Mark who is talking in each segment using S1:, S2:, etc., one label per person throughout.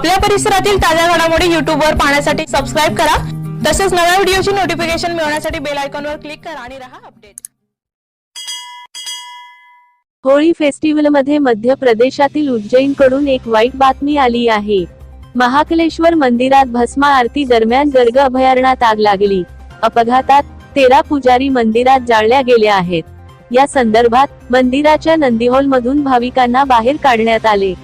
S1: आपल्या परिसरातील ताज्या घडामोडी युट्यूब वर पाहण्यासाठी सबस्क्राईब करा. तसेच नव्या व्हिडिओची नोटिफिकेशन मिळवण्यासाठी बेल आयकॉनवर क्लिक करा आणि रहा अपडेट
S2: होळी फेस्टिवलमध्ये मध्य प्रदेशातील उज्जैनकडून एक वाईट बातमी आली आहे. महाकलेश्वर मंदिरात भस्मा आरती दरम्यान गर्ग अभयारण्यात आग लागली. अपघातात तेरा पुजारी मंदिरात जाळल्या गेल्या आहेत. या संदर्भात मंदिराच्या नंदीहॉल मधून भाविकांना बाहेर काढण्यात आले.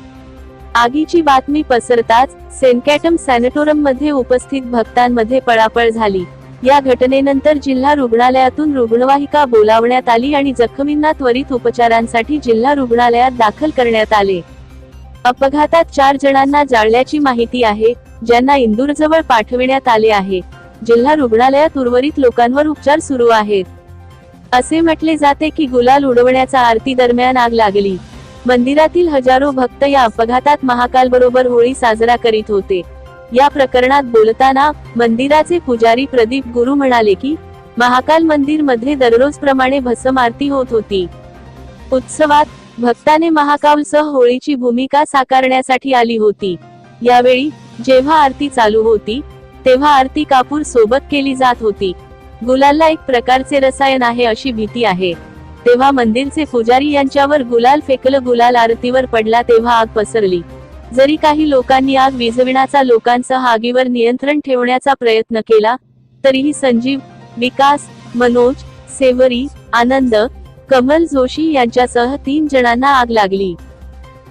S2: आगीची बातमी पसरताच सेनकॅटम सॅनेटोरममध्ये उपस्थित भक्तांमध्ये पळापळ झाली. या घटनेनंतर जिल्हा रुग्णालयातून रुग्णवाहिका बोलावण्यात आली आणि जखमींना त्वरित उपचारांसाठी जिल्हा रुग्णालयात दाखल करण्यात आले. अपघातात चार जणांना जाळल्याची माहिती आहे ज्यांना इंदूरजवळ पाठविण्यात आले आहे. जिल्हा रुग्णालयात उर्वरित लोकांवर उपचार सुरू आहेत. असे म्हटले जाते की गुलाल उडवण्याचा आरती दरम्यान आग लागली. मंदिरातील हजारो भक्त या अपघातात महाकाल बरोबर होळी साजरा करीत होते. या प्रकरणात बोलताना मंदिराचे पुजारी प्रदीप गुरु म्हणाले की महाकाल मंदिरमध्ये दररोज प्रमाणे भस्म आरती होत होती. उत्सवात भक्ताने महाकालसह होळीची भूमिका साकारण्यासाठी आली होती. यावेळी जेव्हा आरती चालू होती तेव्हा आरती कापूर सोबत केली जात होती. गुलालला एक प्रकारचे रसायन आहे अशी भीती आहे. तेव्हा मंदिरचे पुजारी यांच्यावर गुलाल फेकलं गुलाल आरतीवर पडला तेव्हा आग पसरली. जरी काही लोकांनी आग विझविण्याचा लोकांसह आगीवर नियंत्रण ठेवण्याचा प्रयत्न केला तरीही संजीव विकास मनोज सेवरी आनंद कमल जोशी यांच्यासह तीन जणांना आग लागली.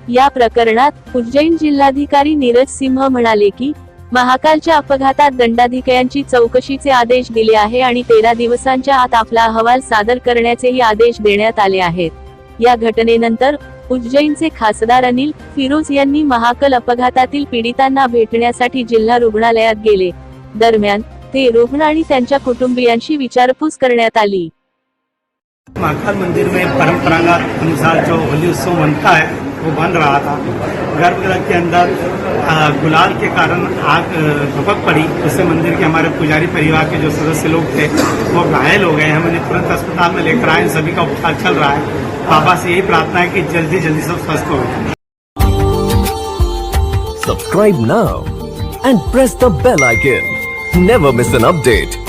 S2: या प्रकरणात उज्जैन जिल्हाधिकारी नीरज सिंह म्हणाले की महाकालच्या अपघातात दंडाधिकाऱ्यांची चौकशीचे आदेश दिले आहे आणि तेरा दिवसांच्या आत आपला अहवाल सादर करण्याचेही आदेश देण्यात आले आहेत. या घटनेनंतर उज्जैनचे खासदार अनिल फिरोज यांनी महाकाल अपघातातील पीडितांना भेटण्यासाठी जिल्हा रुग्णालयात गेले. दरम्यान ते रुग्ण आणि त्यांच्या कुटुंबियांशी विचारपूस करण्यात आली.
S3: महाकाल मंदिर में परंपरागत अनुसार जो होली उत्सव बनता है वो बन रहा था। गर्भगृह के अंदर गुलाल के कारण आग झपक पड़ी। उससे मंदिर के हमारे पुजारी परिवार के जो सदस्य लोग थे, वो घायल हो गए हम उन्हें तुरंत अस्पताल में लेकर आए। सभी का उपचार चल रहा है। पापा से यही प्रार्थना है कि जल्दी जल्दी सब स्वस्थ हो जाए।
S4: Subscribe now and press the bell icon never miss an update.